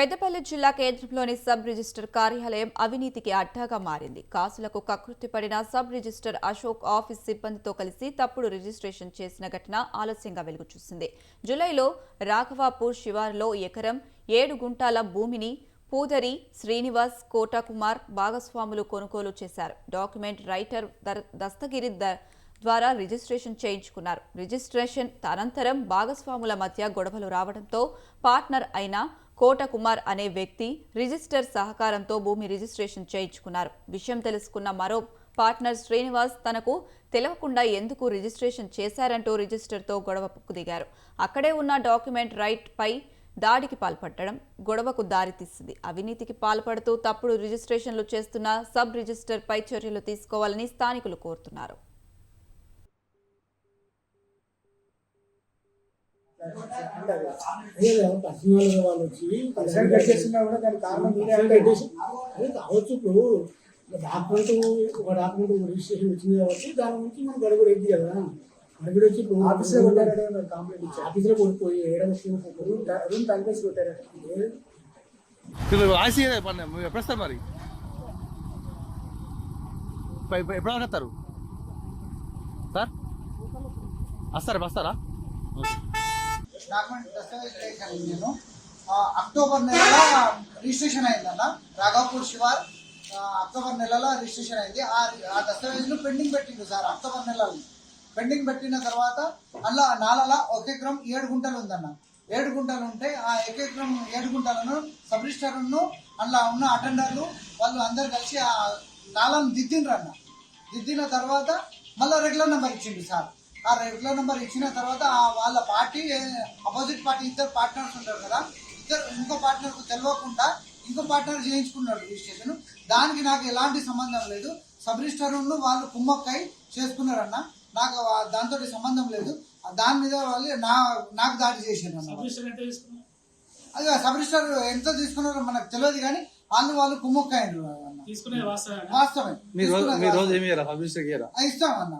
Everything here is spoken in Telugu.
పెద్దపల్లి జిల్లా కేంద్రంలోని సబ్ రిజిస్టర్ కార్యాలయం అవినీతికి అడ్డాగా మారింది. కాసులకు కకృతిపడిన సబ్ రిజిస్టర్ అశోక్ ఆఫీస్ సిబ్బందితో కలిసి తప్పుడు రిజిస్ట్రేషన్ చేసిన ఘటన ఆలస్యంగా వెలుగుచూసింది. జూలైలో రాఘవాపూర్ శివారులో ఎకరం ఏడు గుంటాల భూమిని పూదరి శ్రీనివాస్ కోటకుమార్ భాగస్వాములు కొనుగోలు చేశారు. డాక్యుమెంట్ రైటర్ దస్తగిరి ద్వారా రిజిస్ట్రేషన్ చేయించుకున్నారు. రిజిస్ట్రేషన్ అనంతరం భాగస్వాముల మధ్య గొడవలు రావడంతో పార్ట్నర్ అయిన కోటకుమార్ అనే వ్యక్తి రిజిస్టర్ సహకారంతో భూమి రిజిస్ట్రేషన్ చేయించుకున్నారు. విషయం తెలుసుకున్న మరో పార్ట్నర్ శ్రీనివాస్ తనకు తెలవకుండా ఎందుకు రిజిస్ట్రేషన్ చేశారంటూ రిజిస్టర్తో గొడవకు దిగారు. అక్కడే ఉన్న డాక్యుమెంట్ రైట్ పై దాడికి పాల్పడడం గొడవకు దారితీస్తుంది అవినీతికి పాల్పడుతూ తప్పుడు రిజిస్ట్రేషన్లు చేస్తున్న సబ్ రిజిస్టర్ పై చర్యలు తీసుకోవాలని స్థానికులు కోరుతున్నారు. పర్సనల్గా వాళ్ళు వచ్చి పర్సనల్ కట్ చేస్తున్నా కూడా దానికి కారణం మీరే పర్సనల్ అంటే కట్టేసి అదే కావచ్చు ఇప్పుడు డాక్యుమెంట్ ఒక డాక్యుమెంట్ రిజిస్ట్రేషన్ వచ్చింది కాబట్టి దాని నుంచి మనం గడుగుడు ఏంటి కదా? గడుగుడు వచ్చి ఇప్పుడు ఆఫీసే కొట్టారట నాకు కంప్లైంట్ ఇచ్చారు ఆఫీసులో కొనుక్కోయి ఏడాది రూమ్ ట- రూమ్ టంకేసి కొట్టారట. మీరు ఆసి మీరు ఎప్పుడు వస్తారు మరి? పై- పై- ఎప్పుడు వస్తారు? సార్? వస్తారా? వస్తారా? ఓకే. డాక్యుమెంట్ దస్తావేజ్ చేశాను నేను. అక్టోబర్ నెలలో రిజిస్ట్రేషన్ అయిందన్న. రాఘాపూర్ శివార్ అక్టోబర్ నెలలో రిజిస్ట్రేషన్ అయింది. ఆ ఆ దస్తావేజ్ను పెండింగ్ పెట్టిండు సార్ అక్టోబర్ నెలలో. పెండింగ్ పెట్టిన తర్వాత అలా నాలల ఒక ఎకరం ఏడు గుంటలు ఉందన్న. ఏడు గుంటలు ఉంటే ఆ ఒక ఎకరం ఏడు గుంటలను సబ్ రిజిస్టర్ను అందులో ఉన్న అటెండర్లు వాళ్ళు అందరు కలిసి ఆ నాలను దిద్దినరు అన్న దిద్దిన తర్వాత మళ్ళీ రెగ్యులర్ నెంబర్ ఇచ్చిండు సార్. ఆ రెగ్యులర్ నెంబర్ ఇచ్చిన తర్వాత ఆ వాళ్ళ పార్టీ అపోజిట్ పార్టీ ఇద్దరు పార్ట్నర్స్ ఉంటారు కదా ఇద్దరు ఇంకో పార్ట్నర్కు తెలియకుండా ఇంకో పార్ట్నర్ చేయించుకున్నాడు రిజిస్ట్రేషన్ దానికి నాకు ఎలాంటి సంబంధం లేదు. సబ్ రిజిస్టర్ను వాళ్ళు కుమ్మక్కై చేసుకున్నారన్న. నాకు ఆ- దాంతో సంబంధం లేదు. ఆ దాని మీద వాళ్ళు నా నాకు దాడి చేశారు అన్న. అది సబ్ రిజిస్టర్ ఎంత తీసుకున్నారో మనకు తెలియదు కానీ వాళ్ళు వాళ్ళు కుమ్మక్కయ్యారు అన్న. తీసుకునే వాస్తవమేనా? వాస్తవమే. ఇస్తాం అన్న.